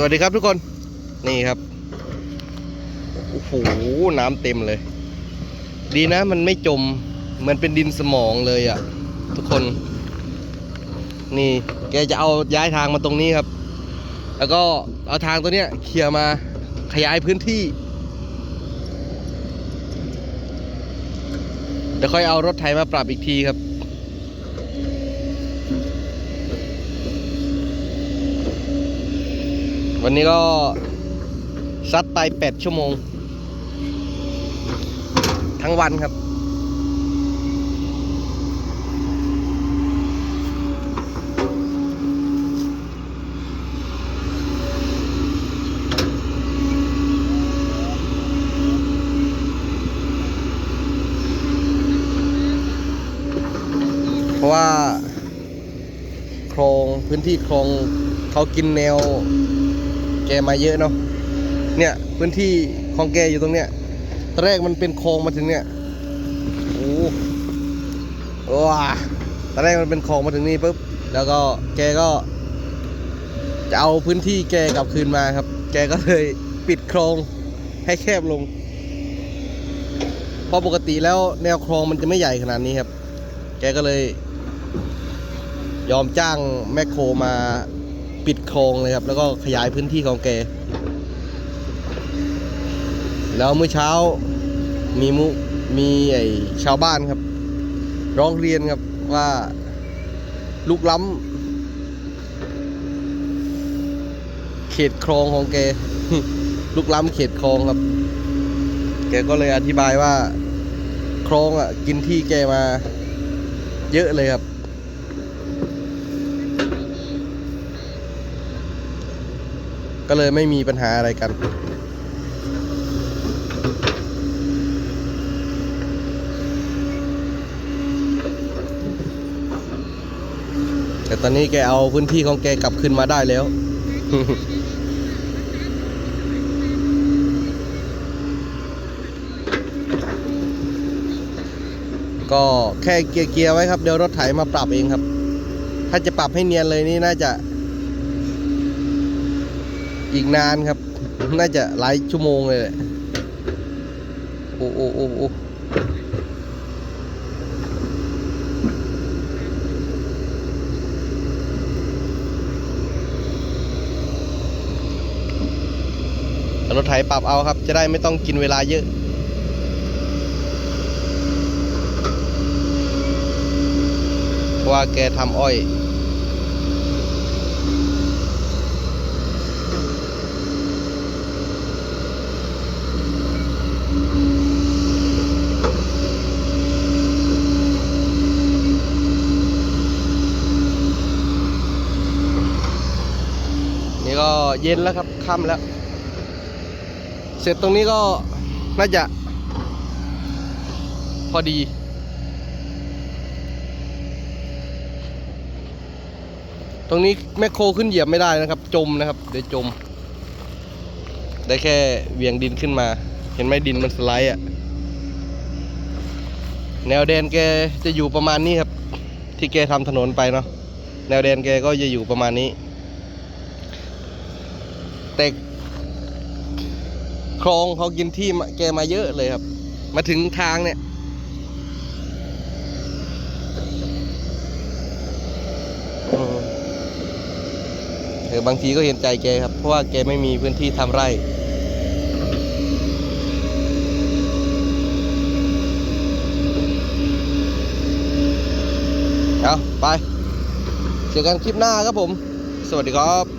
สวัสดีครับทุกคน นี่ครับ โอ้โห น้ำเต็มเลย ดีนะมันไม่จม มันเป็นดินสมองเลยอะ่ะ ทุกคน นี่แกจะเอาย้ายทางมาตรงนี้ครับ แล้วก็เอาทางตัวเนี้ยเคลียร์มาขยายพื้นที่เดี๋ยวค่อยเอารถไถมาปรับอีกทีครับ วันนี้ก็ซัดไป8ชั่วโมง ทั้งวันครับ เพราะว่าโครงพื้นที่โครงเขากินแนว แกมาเยอะเนาะเนี่ยพื้นที่ของแกอยู่ตรงเนี้ยตอนแรกมันเป็นคลองมาถึงเนี่ยโอ้โหว้าตอนแรกมันเป็นคลองมาถึงนี่ปุ๊บแล้วก็แกก็จะเอาพื้นที่แกกลับคืนมาครับ แกก็เลยปิดคลองให้แคบลง เพราะปกติแล้วแนวคลองมันจะไม่ใหญ่ขนาดนี้ครับ แกก็เลย ยอมจ้างแมคโครมา ปิดโครงเลยครับ แล้วก็ขยายพื้นที่ของแก แล้วเมื่อเช้ามีมุมีไอชาวบ้านครับ ร้องเรียนครับว่าลุกล้ำเขตคลองของแก ลุกล้ำเขตคลองครับ แกก็เลยอธิบายว่าคลองอะกินที่แกมาเยอะเลยครับ ก็เลยไม่มีปัญหาอะไรกัน แต่ตอนนี้แกเอาพื้นที่ของแกกลับคืนมาได้แล้วก็แค่เกียร์ไว้ครับ เดี๋ยวรถไถมาปรับเองครับ ถ้าจะปรับให้เนียนเลยนี่น่าจะ อีกนานครับ น่าจะหลายชั่วโมงเลยแหละโอ้โอ้โอ้โอ้รถไถปรับเอาครับ จะได้ไม่ต้องกินเวลาเยอะเพราะว่าแกทำอ้อย นี่ ก็เย็นแล้วครับค่ำแล้ว เสร็จตรงนี้ก็น่าจะ พอดี ตรงนี้แมคโครขึ้นเหยียบไม่ได้นะครับ จมนะครับ เดี๋ยวจม ได้แค่เวียงดินขึ้นมา เห็นไหมดินมันสไลด์อะแนวแดนแกจะอยู่ประมาณนี้ครับ ที่แกทำถนนไปเนาะแนวแดนแกก็จะอยู่ประมาณนี้ แต่คลองเขากินที่แกมาเยอะเลยครับ มาถึงทางเนี่ย เออบางทีก็เห็นใจแกครับ เพราะว่าแกไม่มีพื้นที่ทำไร่เอาไป เจอกันคลิปหน้าครับผม สวัสดีครับ